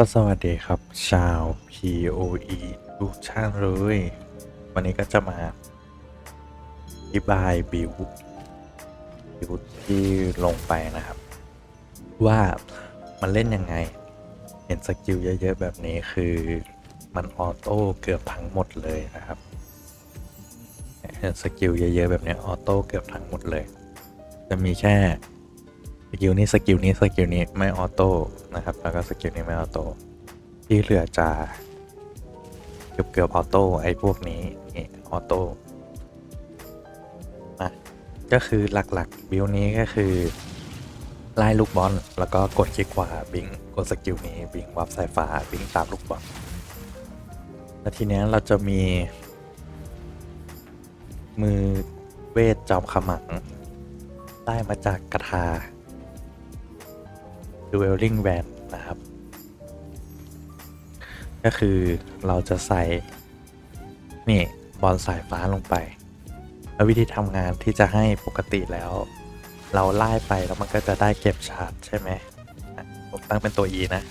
ก็สวัสดีครับ ชาว POE ทุกท่านเลย วันนี้ก็จะมาอธิบายบิวบิวที่ลงไปนะครับ ว่ามันเล่นยังไง เห็นสกิลเยอะๆ แบบนี้คือมันออโต้เกือบทั้งหมดเลยนะครับเห็นสกิลเยอะๆ แบบนี้ออโต้เกือบทั้งหมดเลย จะมีแค่ สกิลนี้สกิลนี้สกิลนี้ไม่ออโต้นะครับ แล้วก็สกิลนี้ไม่ออโต้ที่เหลือจะเกือบเกือบออโต้ไอ้พวกนี้นี่ออโต้อะก็คือหลักๆบิลนี้ก็คือไล่ลูกบอลแล้วก็กดคลิกขวาบิงกดสกิลนี้บิงวับสายฟ้าบิงตามลูกบอลแล้วทีเนี้ยเราจะมี มือเวทจอมขมังได้มาจากกระทา Dueling Van นะครับ ก็คือเราจะใส่ นี่ บอลสายฟ้าลงไป แล้ววิธีทำงานที่จะให้ปกติแล้ว เราไล่ไปแล้วมันก็จะได้เก็บชาร์จใช่ไหมผมตั้งเป็นตัว E นะ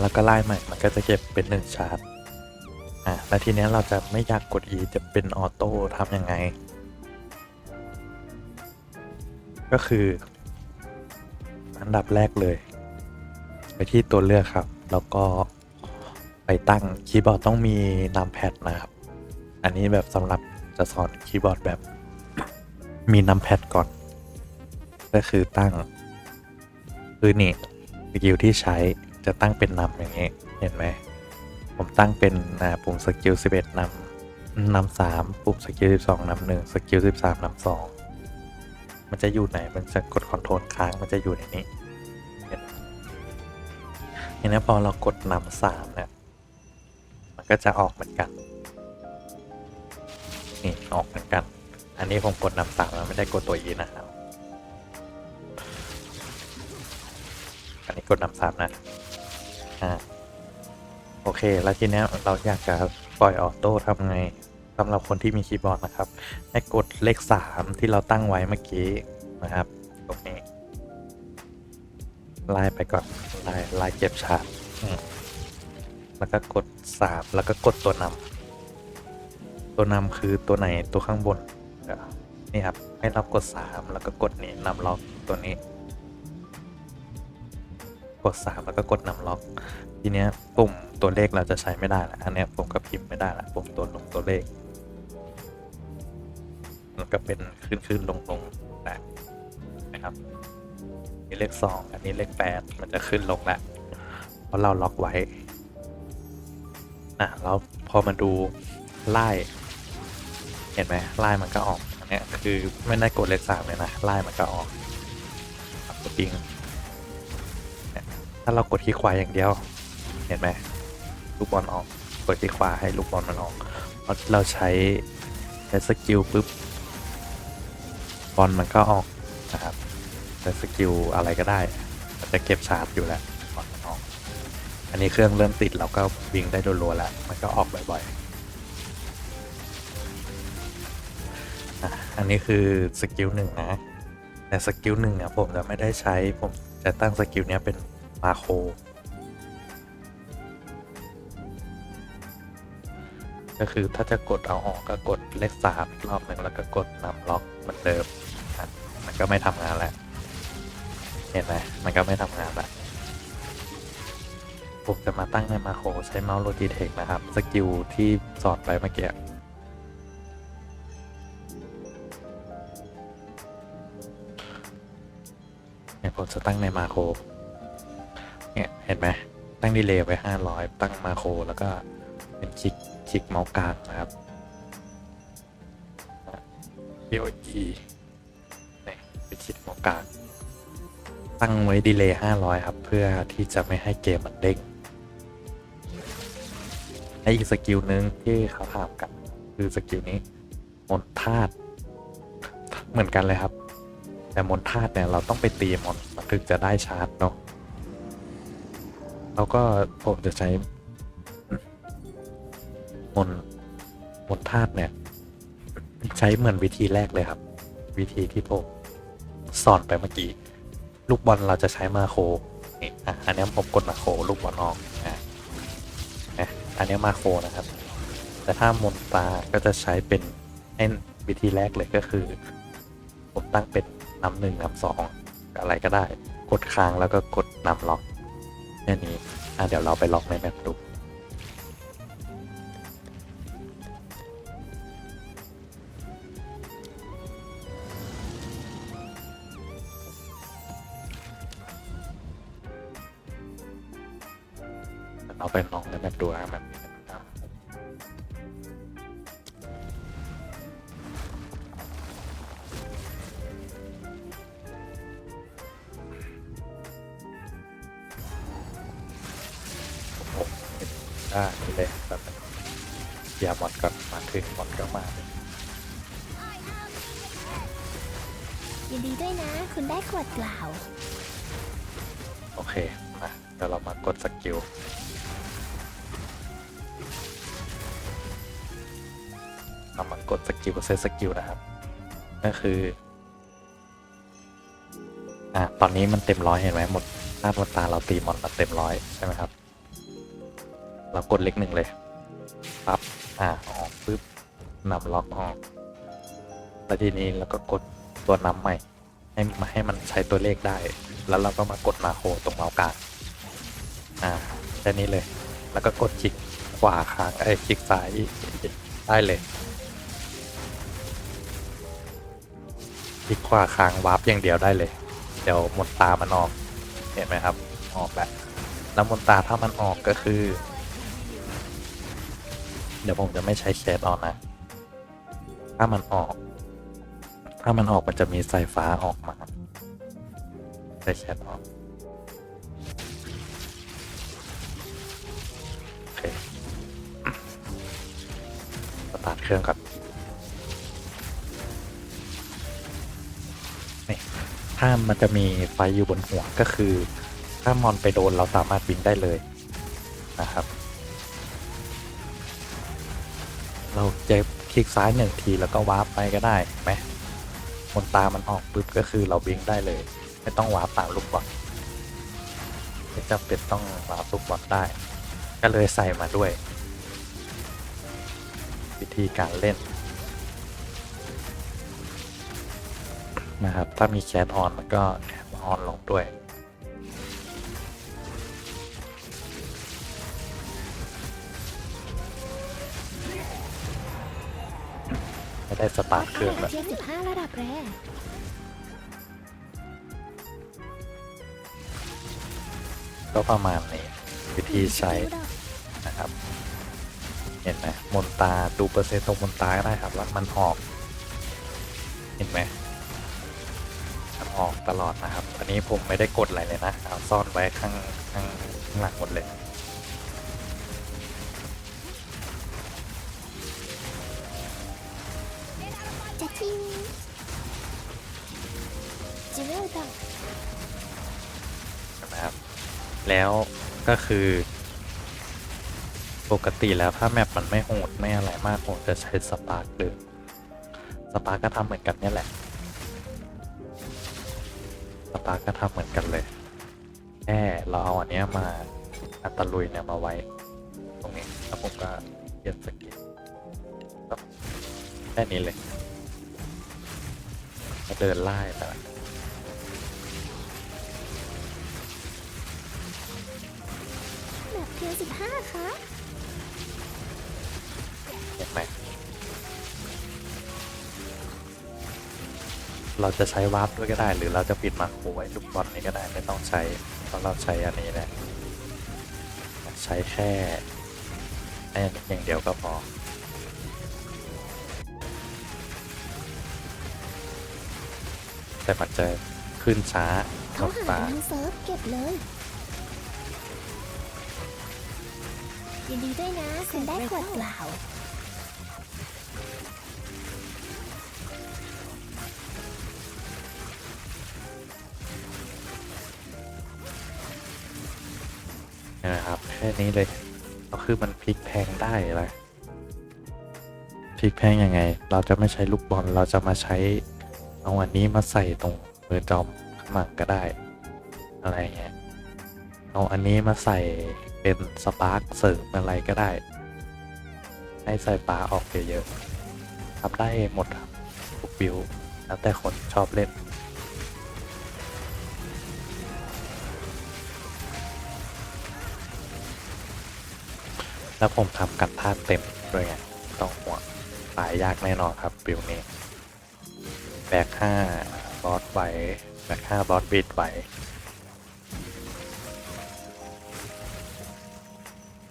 แล้วก็ไล่ใหม่ มันก็จะเก็บเป็นหนึ่งชาร์จ อะ แล้วทีนี้เราจะไม่อยากกด E จะเป็นออโต้ทำยังไง ก็คือ อันดับแรกเลย ไปที่ตัวเลือกครับ แล้วก็ไปตั้งคีย์บอร์ดต้องมีนัมแพดนะครับ อันนี้แบบสำหรับจะสอนคีย์บอร์ดแบบมีนัมแพดก่อน ก็คือตั้ง คือนี่สกิลที่ใช้จะตั้งเป็นนำอย่างนี้ เห็นไหม ผมตั้งเป็นปุ่มสกิล11นำนำสามปุ่มสกิล12นำหนึ่งสกิล13นำสอง มันจะอยู่ไหน มันจะกดคอนโทรลค้างมันจะอยู่ในนี้เห็นไหมพอเรากดนำสามเนี่ยมันก็จะออกเหมือนกันนี่ออกเหมือนกัน อันนี้ผมกดนำสามแล้วไม่ได้กดตัวอีนะครับอันนี้กดนำสามนะอ่าโอเคแล้วทีนี้เราอยากจะปล่อยออโต้ทำไง สำหรับคนที่มีคีย์บอร์ดนะครับ ให้กดเลข 3 ที่เราตั้งไว้เมื่อกี้นะครับตรงนี้ไล่ไปก่อนไล่ไล่เก็บชาร์จแล้วก็กด 3 แล้วก็กดตัวนำตัวนำคือตัวไหนตัวข้างบนนี่ครับให้เรากด 3 แล้วก็กดนี่นำล็อกตัวนี้ กด 3 แล้วก็กดนำล็อก ทีเนี้ยปุ่มตัวเลขเราจะใช้ไม่ได้ละอันเนี้ยผมก็พิมพ์ไม่ได้ละปุ่มตัวลงตัวเลข มันก็เป็นขึ้นขึ้นลงลงแบบนะครับนี่เลขสองอันนี้เลขแปดมันจะขึ้นลงแล้วเพราะเราล็อกไว้อะแล้วพอมาดูไล่เห็นไหมไล่มันก็ออกอันเนี้ยคือไม่ได้กดเลขสามเลยนะไล่มันก็ออกครับปิงถ้าเรากดที่ขวายอย่างเดียว เห็นไหมลูกบอลออกกดที่ขวาให้ลูกบอลมันออกเพราะเราใช้ใช้สกิลปุ๊บ อลมันก็ออกนะครับแต่สกิลอะไรก็ได้จะเก็บชาร์จอยู่แล้วบอลมันออก อันนี้เครื่องเริ่มติดเราก็วิ่งได้รัวๆแล้วมันก็ออกบ่อยๆอันนี้คือสกิลหนึ่งนะแต่สกิลหนึ่งเนี่ยผมจะไม่ได้ใช้ผมจะตั้งสกิลนี้เป็นมาโคก็คือถ้าจะกดเอาออกก็กดเลขสามอีกรอบหนึ่งแล้วก็กดนำล็อกเหมือนเดิม มันก็ไม่ทำงานแล้ว เห็นไหมมันก็ไม่ทำงานแล้วผมจะมาตั้งในมาโครใช้เมาส์โลจิเทคนะครับ สกิลที่สอนไปเมื่อกี้เนี่ยผมจะตั้งในมาโครเนี่ยเห็นไหมตั้งดีเลย์ไว้ 500 ตั้งมาโครแล้วก็เป็นคลิกคลิกเมาส์กลางนะครับ POE นี่ไปคลิกเมาส์กางตั้งไว้ดีเลย์500 ครับ เพื่อที่จะไม่ให้เกมมันเด้งและอีกสกิลหนึ่งที่เขาถามกัน คือสกิลนี้มนธาตุเหมือนกันเลยครับ แต่มนธาตุเนี่ยเราต้องไปตีมนมันถึงจะได้ชาร์จเนาะแล้วก็ผมจะใช้มนมนธาตุเนี่ย ใช้เหมือนวิธีแรกเลยครับ วิธีที่ผม สอนไปเมื่อกี้ ลูกบอลเราจะใช้มาโครนี่อะอันนี้ผมกดมาโครลูกบอลออกอะอันนี้มาโครนะครับ แต่ถ้ามนตาก็จะใช้เป็นให้วิธีแรกเลยก็คือ ผมตั้งเป็นนำหนึ่งนำสองอะไรก็ได้ กดค้างแล้วก็กดนำล็อกแค่นี้อะเดี๋ยวเราไปล็อกในแมปดู ลองในแมปดูนะแบบนี้นะครับโอ้โหได้เลยแบบอย่ามอนก่อนมาถึงมอนก็มาเลยยินดีด้วยนะ คุณได้ขวดเปล่า โอเคมาเดี๋ยวเรามากดสกิล กดสกิลเซตสกิลนะครับ ก็คืออะตอนนี้มันเต็มร้อยเห็นไหมหมดหน้าบนตาเราตีมอนมาเต็มร้อยใช่ไหมครับ เรากดเล็กหนึ่งเลยปั๊บอะออกปึ๊บนำล็อกออกแล้วทีนี้เราก็กดตัวนำใหม่ ให้มาให้มันใช้ตัวเลขได้ แล้วเราก็มากดมาโคตรงเมาส์กลางอ่าแค่นี้เลย แล้วก็กดคลิกขวาค้างไอ้คลิกซ้ายได้เลย ลิกขวาค้างวาร์ปอย่างเดียวได้เลย เดี๋ยวมนตามันออกเห็นไหมครับ ออกแล้วแล้วมนตาถ้ามันออกก็คือ เดี๋ยวผมจะไม่ใช้แคสออนนะ ถ้ามันออก ถ้ามันออกมันจะมีสายฟ้าออกมาใช้แชทออกโอเคสตาร์ทเครื่องก่อน ถ้ามันจะมีไฟอยู่บนหัวก็คือ ถ้ามอนไปโดนเราสามารถบินได้เลยนะครับ เราจะคลิกซ้ายหนึ่งทีแล้วก็วาร์ปไปก็ได้ไหมมนตามันออกปุ๊บก็คือเราบิงได้เลย ไม่ต้องวาร์ปตามลูกบอลไม่จำเป็นต้องวาร์ปลูกบอลได้ ก็เลยใส่มาด้วย วิธีการเล่น นะครับ ถ้ามีแคสออนมันก็แคสออนลงด้วย ไม่ได้สตาร์ทเครื่องแบบเทียบ15ระดับแรกก็ประมาณนี้วิธีใช้นะครับ เห็นไหมมนตาดูเปอร์เซ็นต์ตรงมนตาก็ได้ครับว่ามันออก เห็นไหม ออกตลอดนะครับ อันนี้ผมไม่ได้กดอะไรเลยนะเอาซ่อนไว้ข้างข้างข้างหลังหมดเลยจะทิ้งจิเวลดังนะครับ แล้วก็คือ ปกติแล้วถ้าแมปมันไม่โหดไม่อะไรมากผมจะใช้สปาร์กเลยสปาร์กก็ทำเหมือนกันนี่แหละ สปาร์กก็ทำเหมือนกันเลยแค่เราเอาอันเนี้ยมาอัตลุยเนี่ยมาไว้ ตรงนี้แล้วผมก็เปลี่ยนสกิลก็แค่นี้เลยก็เดินไล่ไปละแบบเทียบ15ค่ะเห็นไหม เราจะใช้วาร์ปด้วยก็ได้ หรือเราจะปิดมาโครไว้ลูกบอลนี้ก็ได้ไม่ต้องใช้เพราะเราใช้อันนี้แหละใช้แค่ไอ้อันนี้อย่างเดียวก็พอแต่มันจะขึ้นช้าเขาลงหาตาทางเซิร์ฟเก็บเลยยินดีด้วยนะคุณได้ขวดเปล่า แค่นี้เลยก็คือมันพลิกแพงได้เลยพลิกแพงยังไง เราจะไม่ใช้ลูกบอลเราจะมาใช้เอาอันนี้มาใส่ตรงมือจอมข้างหลังก็ได้ อะไรเงี้ยเอาอันนี้มาใส่เป็นสปาร์คเสริมอะไรก็ได้ ให้ใส่ปลาออกเยอะๆทำได้หมดครับทุกบิวแล้วแต่คนชอบเล่น แล้วผมทำกันท่าเต็มด้วยไงต้องห่วงตายยากแน่นอนครับบิวนี้แบกห้าบอสไหวแบกห้าบอสบีดไหว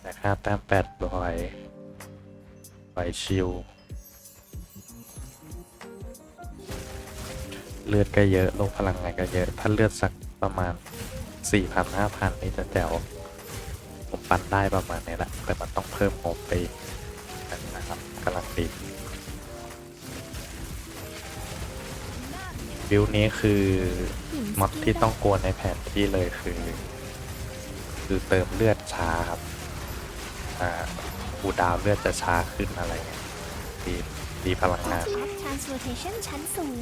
แบกห้าแต้มแปดบอยไหวชิวเลือดก็เยอะ ลงพลังงานก็เยอะ ถ้าเลือดสักประมาณ 4,000 5,000 นี่จะแจ๋ว ปั่นได้ประมาณนี้แหละ แต่มันต้องเพิ่มโฮมไปอีกนะครับกำลังดีบิลนี้คือม็อดที่ต้องกวนในแผนที่เลยคือ คือเติมเลือดช้าครับ อ่าคูดาวเลือดจะช้าขึ้นอะไรดีดีพลังงานชั้นสูง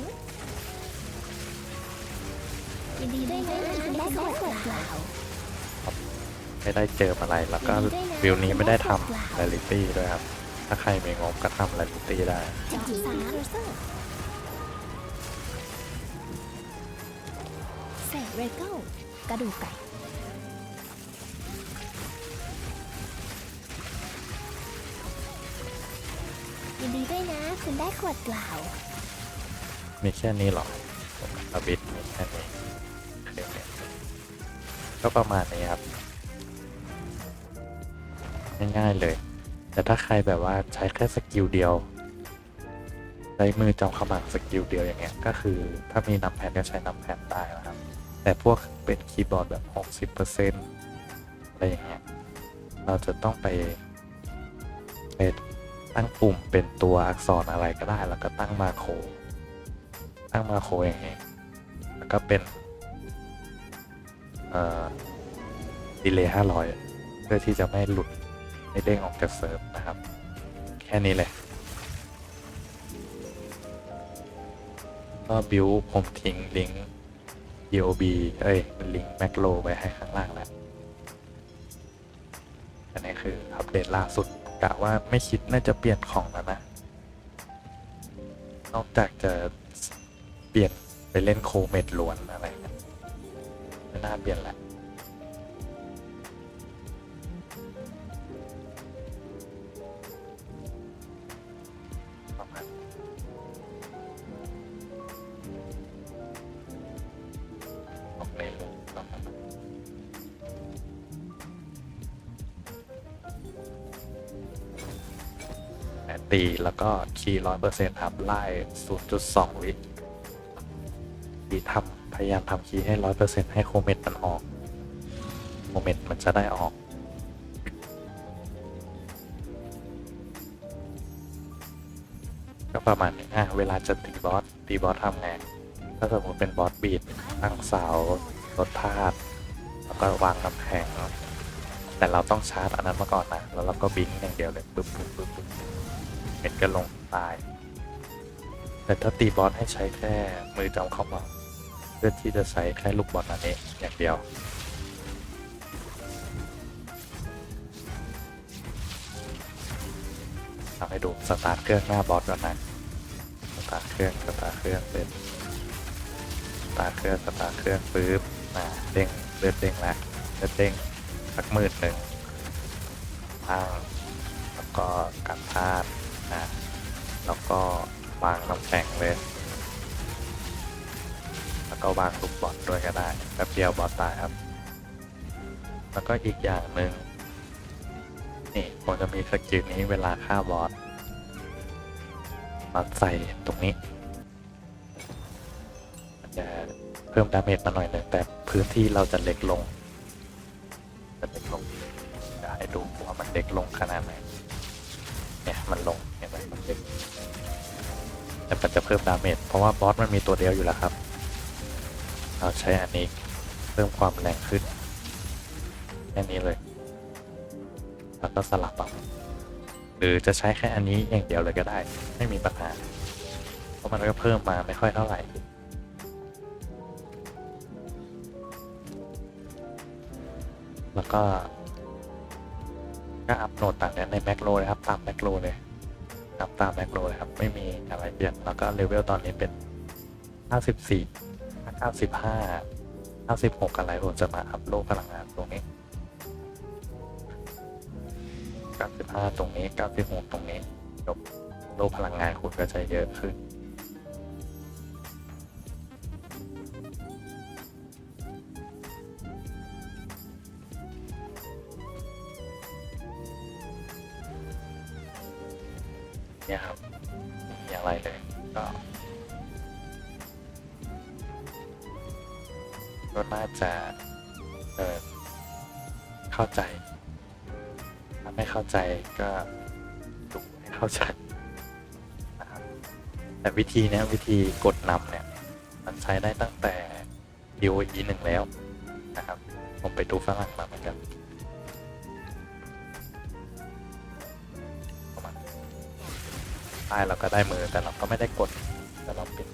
ยินดีด้วยนะคุณได้ขวดเปล่า ไม่ได้เจออะไรแล้วก็บิลนี้ไม่ได้ทำ r รลิตี้ด้วยครับ ถ้าใครมีงบก็ทำ r รลิตี้ได้จอสามเศษเรเกิลกระดูกไก่ยินดีด้วยนะ คุณได้ขวดเปล่ามีแค่นี้หรออาบิดมีแค่นี้โอเคก็ประมาณนี้ครับ ง่ายๆเลย แต่ถ้าใครแบบว่าใช้แค่สกิลเดียวใช้มือจอมขมังสกิลเดียวอย่างเงี้ยก็คือถ้ามีนำแพดก็ใช้นำแพดได้นะครับ แต่พวกเป็นคีย์บอร์ดแบบ 60%อะไรอย่างเงี้ยเราจะต้องไปไปตั้งปุ่มเป็นตัวอักษรอะไรก็ได้ แล้วก็ตั้งมาโครตั้งมาโครอย่างนี้ยแล้วก็เป็นเอ่อดีเลย์ห้าร้อยเพื่อที่จะไม่หลุด ไม่เด้งออกจากเซิร์ฟนะครับ แค่นี้เลยก็บิวผมทิ้งลิงก์ DOB เอ้ยลิงก์แมคโลไว้ให้ข้างล่างแล้ว อันนี้คืออัปเดตล่าสุดกะว่าไม่คิดน่าจะเปลี่ยนของแล้วนะ นอกจากจะเปลี่ยนไปเล่นโคเมดล้วนอะไรไม่น่าเปลี่ยนแหละ 4 แล้วก็คีย์ร้อยเปอร์เซ็นต์ครับ ไล่ศูนจุดสองวิดีทำพยายามทำคีย์ให้ร้อยเปอร์เซ็นต์ให้โคเมนตมันออกโมเมนต์มันจะได้ออก ก็ประมาณนี้อะ เวลาจะตีบอส ตีบอสทำไง ถ้าสมมติเป็นบอสบีดตั้งเสาลดธาตุแล้วก็วางกำแพงแต่เราต้องชาร์จอันนั้นมาก่อนนะ แล้วเราก็บิงอย่างเดียวเลย ปึ๊บปึ๊บปึ๊บปึ๊บ เม็ดก็ลงตาย แต่ถ้าตีบอสให้ใช้แค่มือจำเข้ามา เพื่อที่จะใช้แค่ลูกบอลอันนี้อย่างเดียวทำให้ดูสตาร์ทเครื่องหน้าบอสก่อนนะสตาร์ทเครื่องสตาร์ทเครื่องเป็นสตาร์ทเครื่องสตาร์ทเครื่องปึ๊บมาเด้งเลือดเด้งแล้วเลือดเด้งสักหมื่นหนึ่งตั้งแล้วก็กันธาตุ นะแล้วก็วางน้ำแข็งเลย แล้วก็วางลูกบอลด้วยก็ได้แป๊บเดียวบอลตายครับ แล้วก็อีกอย่างหนึ่งนี่ผมจะมีสกิลนี้เวลาฆ่าบอสมาใส่ตรงนี้มันจะเพิ่มดาเมจมาหน่อยหนึ่งแต่พื้นที่เราจะเล็กลง จะเล็กลงจะให้ดูว่ามันเล็กลงขนาดไหนเนี่ยมันลง แต่มันจะเพิ่มดาเมจเพราะว่าบอสมันมีตัวเดียวอยู่แล้วครับ เราใช้อันนี้เพิ่มความแรงขึ้นแค่นี้เลย แล้วก็สลับเอาหรือจะใช้แค่อันนี้อย่างเดียวเลยก็ได้ ไม่มีปัญหา เพราะมันก็เพิ่มมาไม่ค่อยเท่าไหร่แล้วก็ก็อัพโหลดต่ามนี้ในแมคโ o เลยครับ ตามแมคโ o เลย ครับตามแมกโ o เลยครับไม่มีอะไรเปลี่ยนแล้วก็เลเวลตอนนี้เป็น94 95 96 อะไรผมจะมาอัพโลกพลังงานตรงนี้ 95 ตรงนี้ 96 ตรงนี้จบโลกพลังงานคุณก็จะเยอะขึ้น เนี่ยครับไม่มีอะไรเลยก็ก็น่าจะเออเข้าใจ ถ้าไม่เข้าใจก็ดูให้เข้าใจนะครับแต่วิธีเนี้ยวิธีกดนำเนี่ย มันใช้ได้ตั้งแต่ DOE หนึ่งแล้วนะครับ ผมไปดูฝรั่งมาเหมือนกัน ได้เราก็ได้มือแต่เราก็ไม่ได้กดแต่เราเป็น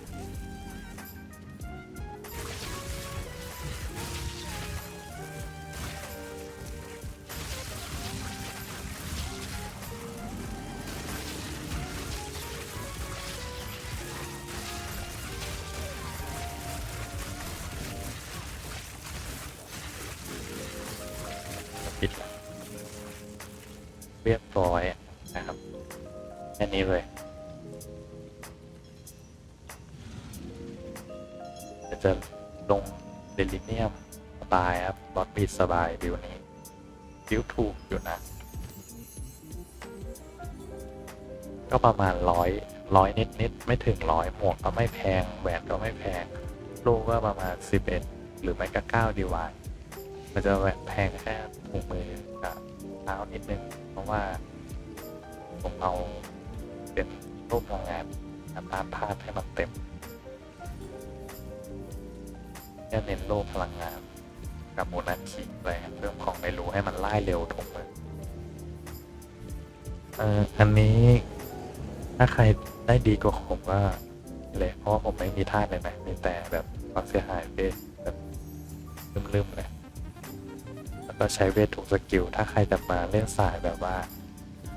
งเดลิเนียมสบายครับบอสบีดสบายบิวนี้บิวถูกอยู่นะ ก็ประมาณร้อยร้อยนิดนิดไม่ถึงร้อยหมวกก็ไม่แพงแหวนก็ไม่แพง ลูกก็ประมาณ 11 หรือไม่ก็9ดีวายมันจะแบบแพงแค่ถุงมือกับเท้านิดนึง เพราะว่าผมเอาเป็นรูปโรงงานน้ำตาลพาให้มันเต็ม่เน้นโลกพลังงานกับมูนัชิอะไรเรื่องของไม่รู้ให้มันไล่เร็วถุงมือเอ่ออันนี้ถ้าใครได้ดีกว่าผมก็เลยเพราะผมไม่มีท่าเลยนะมีแต่แบบความเสียหายเวทแบบลืมๆเลยแล้วก็ใช้เวททุกสกิล ถ้าใครจะมาเล่นสายแบบว่า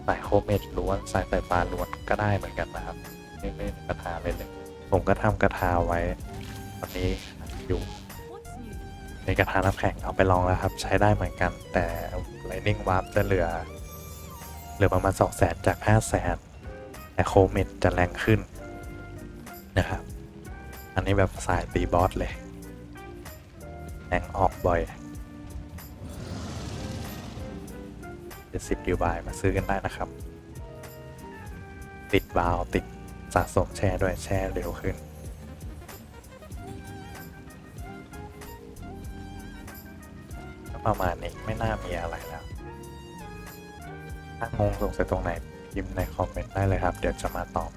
สายโคเมดล้วนสายสายปลาล้วนก็ได้เหมือนกันนะครับไม่ไม่มีปัญหาเลยเลยผมก็ทำกระทาไว้ตอนนี้อยู่ ในกระทาน้ำแข็งเอาไปลองแล้วครับ ใช้ได้เหมือนกัน แต่ Lightning Warp จะเหลือ เหลือประมาณ 2 0 0 0 0 0จาก5 0 0 0 0 0แต่โคเมดจะแรงขึ้นนะครับ อันนี้แบบสายตีบอสเลยแรงออกบ่อยเจ็ดสิบดิวบายมาซื้อกันได้นะครับ ติดบาวติดสะสมแช่ด้วยแช่เร็วขึ้น ประมาณนี้ไม่น่ามีอะไรแล้ว ถ้างงสงสัยตรงไหนพิมพ์ในคอมเมนต์ได้เลยครับ เดี๋ยวจะมาตอบ